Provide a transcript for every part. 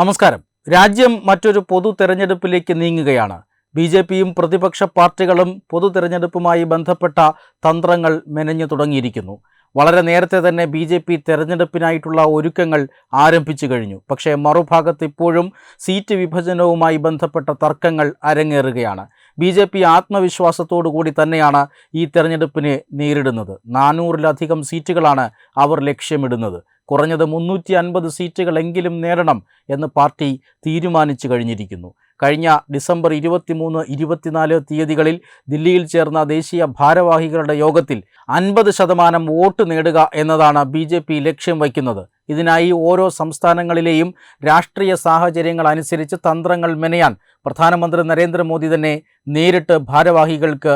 നമസ്കാരം. രാജ്യം മറ്റൊരു പൊതു തെരഞ്ഞെടുപ്പിലേക്ക് നീങ്ങുകയാണ്. ബി ജെ പിയും പ്രതിപക്ഷ പാർട്ടികളും പൊതു തെരഞ്ഞെടുപ്പുമായി ബന്ധപ്പെട്ട തന്ത്രങ്ങൾ മെനഞ്ഞു തുടങ്ങിയിരിക്കുന്നു. വളരെ നേരത്തെ തന്നെ ബി ജെ പി തെരഞ്ഞെടുപ്പിനായിട്ടുള്ള ഒരുക്കങ്ങൾ ആരംഭിച്ചു കഴിഞ്ഞു. പക്ഷേ മറുഭാഗത്ത് ഇപ്പോഴും സീറ്റ് വിഭജനവുമായി ബന്ധപ്പെട്ട തർക്കങ്ങൾ അരങ്ങേറുകയാണ്. ബി ജെ പി ആത്മവിശ്വാസത്തോടു കൂടി തന്നെയാണ് ഈ തെരഞ്ഞെടുപ്പിനെ നേരിടുന്നത്. നാനൂറിലധികം സീറ്റുകളാണ് അവർ ലക്ഷ്യമിടുന്നത്. കുറഞ്ഞത് മുന്നൂറ്റി അൻപത് സീറ്റുകളെങ്കിലും നേടണം എന്ന് പാർട്ടി തീരുമാനിച്ചു കഴിഞ്ഞിരിക്കുന്നു. കഴിഞ്ഞ ഡിസംബർ ഇരുപത്തിമൂന്ന് ഇരുപത്തിനാല് തീയതികളിൽ ദില്ലിയിൽ ചേർന്ന ദേശീയ ഭാരവാഹികളുടെ യോഗത്തിൽ അൻപത് ശതമാനം വോട്ട് നേടുക എന്നതാണ് ബി ജെ പി ലക്ഷ്യം വയ്ക്കുന്നത്. ഇതിനായി ഓരോ സംസ്ഥാനങ്ങളിലെയും രാഷ്ട്രീയ സാഹചര്യങ്ങൾ അനുസരിച്ച് തന്ത്രങ്ങൾ മെനയാൻ പ്രധാനമന്ത്രി നരേന്ദ്രമോദി തന്നെ നേരിട്ട് ഭാരവാഹികൾക്ക്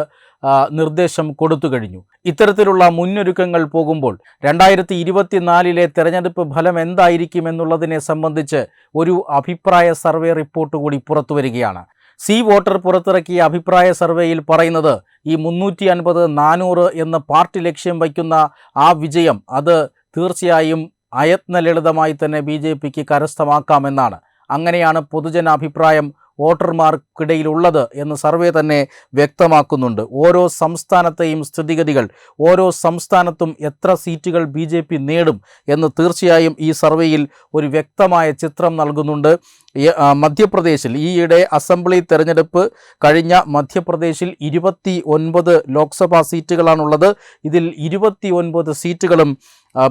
നിർദ്ദേശം കൊടുത്തു കഴിഞ്ഞു. ഇത്തരത്തിലുള്ള മുന്നൊരുക്കങ്ങൾ പോകുമ്പോൾ രണ്ടായിരത്തി ഇരുപത്തിനാലിലെ തെരഞ്ഞെടുപ്പ് ഫലം എന്തായിരിക്കും എന്നുള്ളതിനെ സംബന്ധിച്ച് ഒരു അഭിപ്രായ സർവേ റിപ്പോർട്ട് കൂടി പുറത്തു വരികയാണ്. സി വോട്ടർ പുറത്തിറക്കിയ അഭിപ്രായ സർവേയിൽ പറയുന്നത് ഈ മുന്നൂറ്റി അൻപത് നാനൂറ് എന്ന് പാർട്ടി ലക്ഷ്യം വയ്ക്കുന്ന ആ വിജയം അത് തീർച്ചയായും അയത്നലളിതമായി തന്നെ ബി ജെ പിക്ക് കരസ്ഥമാക്കാമെന്നാണ്. അങ്ങനെയാണ് പൊതുജനാഭിപ്രായം വോട്ടർമാർക്കിടയിലുള്ളത് എന്ന് സർവേ തന്നെ വ്യക്തമാക്കുന്നുണ്ട്. ഓരോ സംസ്ഥാനത്തെയും സ്ഥിതിഗതികൾ ഓരോ സംസ്ഥാനത്തും എത്ര സീറ്റുകൾ ബി നേടും എന്ന് തീർച്ചയായും ഈ സർവേയിൽ ഒരു വ്യക്തമായ ചിത്രം നൽകുന്നുണ്ട്. മധ്യപ്രദേശിൽ ഈയിടെ അസംബ്ലി തെരഞ്ഞെടുപ്പ് കഴിഞ്ഞ മധ്യപ്രദേശിൽ ഇരുപത്തി ഒൻപത് ലോക്സഭാ സീറ്റുകളാണുള്ളത്. ഇതിൽ ഇരുപത്തി ഒൻപത് സീറ്റുകളും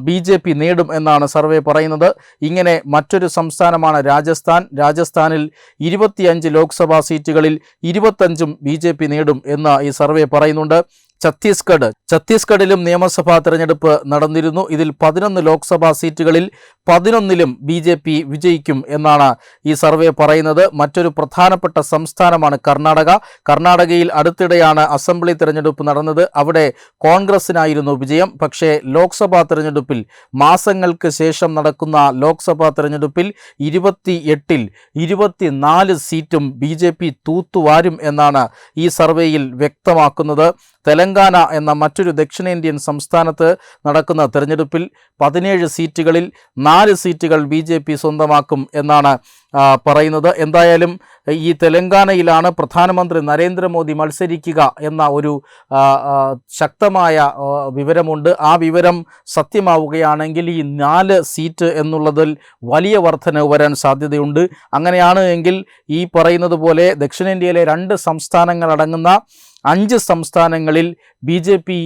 ബി ജെ പി നേടും എന്നാണ് സർവേ പറയുന്നത്. ഇങ്ങനെ മറ്റൊരു സംസ്ഥാനമാണ് രാജസ്ഥാൻ. രാജസ്ഥാനിൽ ഇരുപത്തിയഞ്ച് ലോക്സഭാ സീറ്റുകളിൽ ഇരുപത്തഞ്ചും ബി ജെ പി നേടും എന്ന് ഈ സർവേ പറയുന്നുണ്ട്. ഛത്തീസ്ഗഡ്. ഛത്തീസ്ഗഡിലും നിയമസഭാ തെരഞ്ഞെടുപ്പ് നടന്നിരുന്നു. ഇതിൽ പതിനൊന്ന് ലോക്സഭാ സീറ്റുകളിൽ പതിനൊന്നിലും ബി ജെ പി വിജയിക്കും എന്നാണ് ഈ സർവേ പറയുന്നത്. മറ്റൊരു പ്രധാനപ്പെട്ട സംസ്ഥാനമാണ് കർണാടക. കർണാടകയിൽ അടുത്തിടെയാണ് അസംബ്ലി തെരഞ്ഞെടുപ്പ് നടന്നത്. അവിടെ കോൺഗ്രസിനായിരുന്നു വിജയം. പക്ഷേ ലോക്സഭാ തെരഞ്ഞെടുപ്പിൽ മാസങ്ങൾക്ക് ശേഷം നടക്കുന്ന ലോക്സഭാ തെരഞ്ഞെടുപ്പിൽ ഇരുപത്തി എട്ടിൽ ഇരുപത്തിനാല് സീറ്റും ബി ജെ പി തൂത്തുവാരും എന്നാണ് ഈ സർവേയിൽ വ്യക്തമാക്കുന്നത്. തെലങ്കാന എന്ന മറ്റൊരു ദക്ഷിണേന്ത്യൻ സംസ്ഥാനത്ത് നടക്കുന്ന തെരഞ്ഞെടുപ്പിൽ പതിനേഴ് സീറ്റുകളിൽ നാല് സീറ്റുകൾ ബി ജെ പി സ്വന്തമാക്കും എന്നാണ് പറയുന്നത്. എന്തായാലും ഈ തെലങ്കാനയിലാണ് പ്രധാനമന്ത്രി നരേന്ദ്രമോദി മത്സരിക്കുക എന്ന ഒരു ശക്തമായ വിവരമുണ്ട്. ആ വിവരം സത്യമാവുകയാണെങ്കിൽ ഈ നാല് സീറ്റ് എന്നുള്ളതിൽ വലിയ വർധന വരാൻ സാധ്യതയുണ്ട്. അങ്ങനെയാണ് എങ്കിൽ ഈ പറയുന്നത് പോലെ ദക്ഷിണേന്ത്യയിലെ രണ്ട് സംസ്ഥാനങ്ങളടങ്ങുന്ന അഞ്ച് സംസ്ഥാനങ്ങളിൽ ബി ജെ പി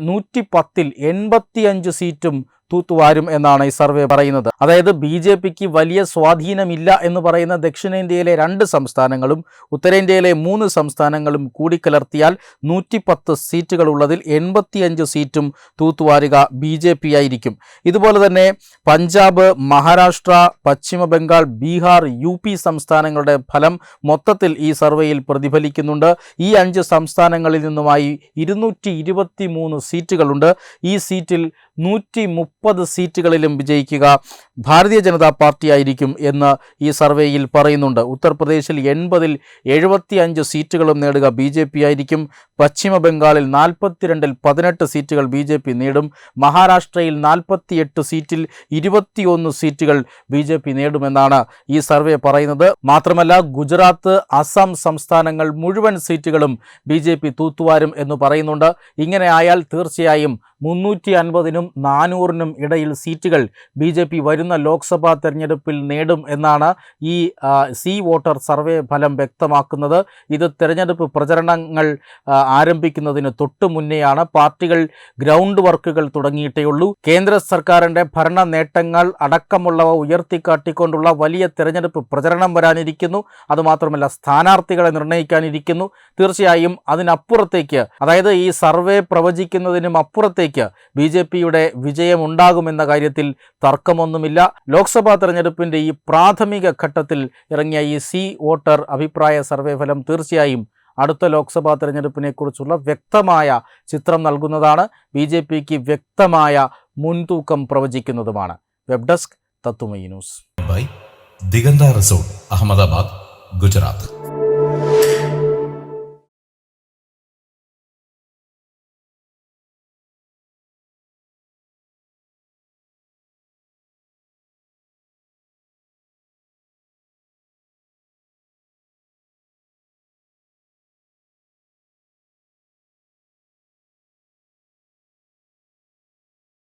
നൂറ്റി പത്തിൽ എൺപത്തിയഞ്ച് സീറ്റും തൂത്തുവാരും എന്നാണ് ഈ സർവേ പറയുന്നത്. അതായത് ബി ജെ പിക്ക് വലിയ സ്വാധീനമില്ല എന്ന് പറയുന്ന ദക്ഷിണേന്ത്യയിലെ രണ്ട് സംസ്ഥാനങ്ങളും ഉത്തരേന്ത്യയിലെ മൂന്ന് സംസ്ഥാനങ്ങളും കൂടിക്കലർത്തിയാൽ നൂറ്റി പത്ത് സീറ്റുകളുള്ളതിൽ എൺപത്തിയഞ്ച് സീറ്റും തൂത്തുവാരുക ബി ജെ പി ആയിരിക്കും. ഇതുപോലെ തന്നെ പഞ്ചാബ് മഹാരാഷ്ട്ര പശ്ചിമ ബംഗാൾ ബീഹാർ യു പി സംസ്ഥാനങ്ങളുടെ ഫലം മൊത്തത്തിൽ ഈ സർവേയിൽ പ്രതിഫലിക്കുന്നുണ്ട്. ഈ അഞ്ച് സംസ്ഥാനങ്ങളിൽ നിന്നുമായി ഇരുന്നൂറ്റി സീറ്റുകളുണ്ട്. ഈ സീറ്റിൽ നൂറ്റി മുപ്പത് സീറ്റുകളിലും വിജയിക്കുക. ഭാരതീയ ജനതാ പാർട്ടി ആയിരിക്കും എന്ന് ഈ സർവേയിൽ പറയുന്നുണ്ട്. ഉത്തർപ്രദേശിൽ എൺപതിൽ എഴുപത്തി അഞ്ച് സീറ്റുകളും നേടുക ബി ജെ പി ആയിരിക്കും. പശ്ചിമ ബംഗാളിൽ നാൽപ്പത്തിരണ്ടിൽ പതിനെട്ട് സീറ്റുകൾ ബി ജെ പി നേടും. മഹാരാഷ്ട്രയിൽ നാൽപ്പത്തിയെട്ട് സീറ്റിൽ ഇരുപത്തിയൊന്ന് സീറ്റുകൾ ബി ജെ പി നേടുമെന്നാണ് ഈ സർവേ പറയുന്നത്. മാത്രമല്ല ഗുജറാത്ത് അസം സംസ്ഥാനങ്ങൾ മുഴുവൻ സീറ്റുകളും ബി ജെ പി തൂത്തുവാരും എന്ന് പറയുന്നുണ്ട്. ഇങ്ങനെ ആയാൽ തീർച്ചയായും മുന്നൂറ്റി അൻപതിനും നാനൂറിനും ഇടയിൽ സീറ്റുകൾ ബി ജെ പി വരുന്ന ലോക്സഭാ തെരഞ്ഞെടുപ്പിൽ നേടും എന്നാണ് ഈ സി വോട്ടർ സർവേ ഫലം വ്യക്തമാക്കുന്നത്. ഇത് തെരഞ്ഞെടുപ്പ് പ്രചരണങ്ങൾ ആരംഭിക്കുന്നതിന് തൊട്ടു മുന്നെയാണ് പാർട്ടികൾ ഗ്രൗണ്ട് വർക്കുകൾ തുടങ്ങിയിട്ടേ ഉള്ളൂ കേന്ദ്ര സർക്കാരിന്റെ ഭരണ നേട്ടങ്ങൾ അടക്കമുള്ളവ ഉയർത്തിക്കാട്ടിക്കൊണ്ടുള്ള വലിയ തെരഞ്ഞെടുപ്പ് പ്രചരണം വരാനിരിക്കുന്നു. അതുമാത്രമല്ല സ്ഥാനാർത്ഥികളെ നിർണയിക്കാനിരിക്കുന്നു തീർച്ചയായും അതിനപ്പുറത്തേക്ക് അതായത് ഈ സർവേ പ്രവചിക്കുന്നതിനും അപ്പുറത്തേക്ക് ബി ജെ പിയുടെ വിജയമുണ്ടാകുമെന്ന കാര്യത്തിൽ തർക്കമൊന്നുമില്ല. ലോക്സഭാ തെരഞ്ഞെടുപ്പിന്റെ ഈ പ്രാഥമിക ഘട്ടത്തിൽ ഇറങ്ങിയ ഈ സി വോട്ടർ അഭിപ്രായ സർവേ ഫലം തീർച്ചയായും അടുത്ത ലോക്സഭാ തെരഞ്ഞെടുപ്പിനെ കുറിച്ചുള്ള വ്യക്തമായ ചിത്രം നൽകുന്നതാണ്. ബി ജെ പിക്ക് വ്യക്തമായ മുൻതൂക്കം പ്രവചിക്കുന്നതുമാണ്. വെബ് ഡെസ്ക് തത്തുമൈ ന്യൂസ്. ദിഗന്ത റിസോർട്ട് അഹമ്മദാബാദ് ഗുജറാത്ത്.